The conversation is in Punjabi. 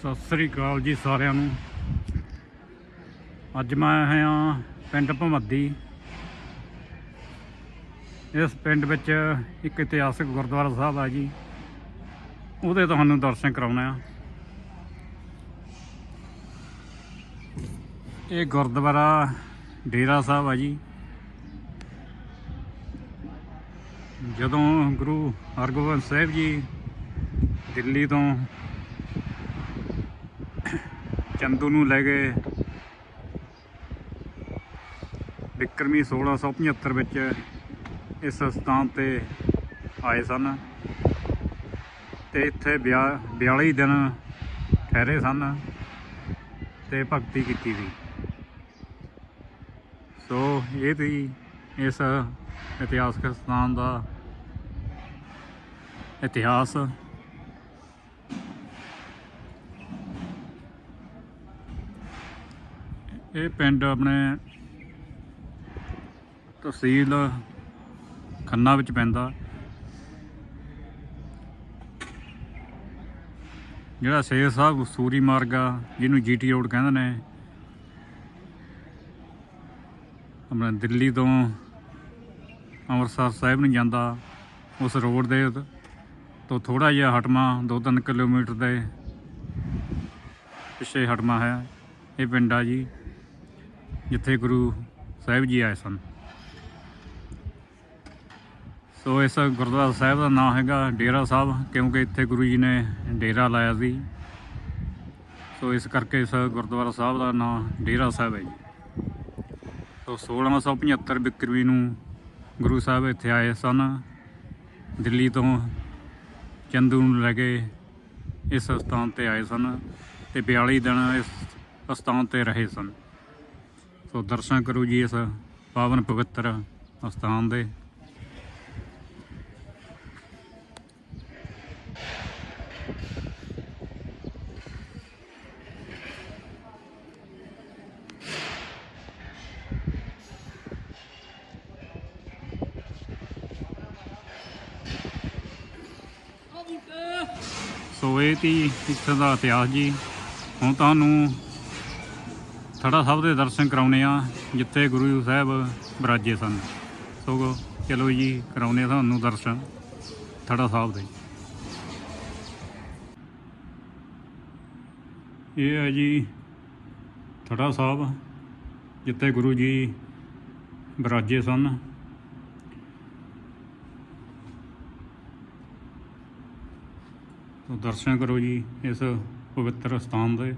ਸਤਿ ਸ੍ਰੀ ਅਕਾਲ ਜੀ ਸਾਰਿਆਂ ਨੂੰ। ਅੱਜ ਮੈਂ ਆਇਆ ਹਾਂ ਪਿੰਡ ਭਮੱਦੀ ਇਸ ਪਿੰਡ ਵਿੱਚ ਇੱਕ ਇਤਿਹਾਸਕ ਗੁਰਦੁਆਰਾ ਸਾਹਿਬ ਆ ਜੀ। ਉਹਦੇ ਤੁਹਾਨੂੰ ਦਰਸ਼ਨ ਕਰਾਉਣੇ ਆ ਇਹ ਗੁਰਦੁਆਰਾ ਡੇਰਾ ਸਾਹਿਬ ਆ ਜੀ। ਜਦੋਂ ਗੁਰੂ ਹਰਗੋਬਿੰਦ ਸਾਹਿਬ ਜੀ ਦਿੱਲੀ ਤੋਂ ਚੰਦੂ ਨੂੰ ਲੈ ਗਏ। ਵਿਕਰਮੀ 1675 ਵਿੱਚ ਇਸ ਸਥਾਨ ਤੇ ਆਏ ਸਨ ਤੇ ਇੱਥੇ ਬਿਆ- 42 ਦਿਨ ਠਹਿਰੇ ਸਨ ਤੇ ਭਗਤੀ ਕੀਤੀ ਸੀ ਸੋ ਇਹ ਸੀ ਇਸ ਇਤਿਹਾਸਕ ਸਥਾਨ ਦਾ ਇਤਿਹਾਸ। ਇਹ ਪਿੰਡ ਆਪਣੇ ਤਹਿਸੀਲ ਖੰਨਾ ਵਿੱਚ ਪੈਂਦਾ। ਜਿਹੜਾ ਸ਼ੇਰ ਸਾਹਿਬ ਸੂਰੀ ਮਾਰਗ ਆ, ਜਿਹਨੂੰ ਜੀਟੀ ਰੋਡ ਕਹਿੰਦੇ ਨੇ, ਆਪਣਾ ਦਿੱਲੀ ਤੋਂ ਅੰਮ੍ਰਿਤਸਰ ਸਾਹਿਬ ਨੂੰ ਜਾਂਦਾ, ਉਸ ਰੋਡ ਦੇ ਤੋਂ ਥੋੜਾ ਜਿਹਾ ਹਟਮਾ 2-3 ਕਿਲੋਮੀਟਰ ਦੇ ਪਿੱਛੇ ਹਟਮਾ ਹੈ। ਇਹ ਪਿੰਡ ਆ ਜੀ। ਜਿੱਥੇ ਗੁਰੂ ਸਾਹਿਬ ਜੀ ਆਏ ਸਨ। ਸੋ ਇਸ ਗੁਰਦੁਆਰਾ ਸਾਹਿਬ ਦਾ ਨਾਮ ਹੈਗਾ ਡੇਰਾ ਸਾਹਿਬ, ਕਿਉਂਕਿ ਇੱਥੇ ਗੁਰੂ ਜੀ ਨੇ ਡੇਰਾ ਲਾਇਆ ਸੀ। ਸੋ ਇਸ ਕਰਕੇ ਇਸ ਗੁਰਦੁਆਰਾ ਸਾਹਿਬ ਦਾ ਨਾਮ ਡੇਰਾ ਸਾਹਿਬ ਹੈ ਜੀ। ਸੋ 1675 ਬਿਕਰਮੀ ਨੂੰ ਗੁਰੂ ਸਾਹਿਬ ਇੱਥੇ ਆਏ ਸਨ। ਦਿੱਲੀ ਤੋਂ ਚੰਦੂ ਨੂੰ ਲੈ ਕੇ ਇਸ ਸਥਾਨ ਤੇ ਆਏ ਸਨ ਤੇ 42 ਦਿਨ ਇਸ ਸਥਾਨ ਤੇ ਰਹੇ ਸਨ। ਸੋ ਦਰਸ਼ਨ ਕਰੋ ਜੀ ਇਸ ਪਾਵਨ ਪਵਿੱਤਰ ਅਸਥਾਨ ਦੇ। ਸੋ ਇਹ ਤੀ ਇੱਥੇ ਦਾ ਇਤਿਹਾਸ ਜੀ। ਹੁਣ ਤੁਹਾਨੂੰ ਥੜਾ ਸਾਹਿਬ ਦੇ ਦਰਸ਼ਨ ਕਰਾਉਣੇ ਆ, ਜਿੱਥੇ ਗੁਰੂ ਸਾਹਿਬ ਬਰਾਜੇ ਸਨ। ਸੋ ਚਲੋ ਜੀ, ਕਰਾਉਣੇ ਆ ਤੁਹਾਨੂੰ ਦਰਸ਼ਨ ਥੜਾ ਸਾਹਿਬ ਦੇ। ਇਹ ਹੈ ਜੀ ਥੜਾ ਸਾਹਿਬ, ਜਿੱਥੇ ਗੁਰੂ ਜੀ ਬਰਾਜੇ ਸਨ। ਤੋ ਦਰਸ਼ਨ ਕਰੋ ਜੀ ਇਸ ਪਵਿੱਤਰ ਸਥਾਨ ਦੇ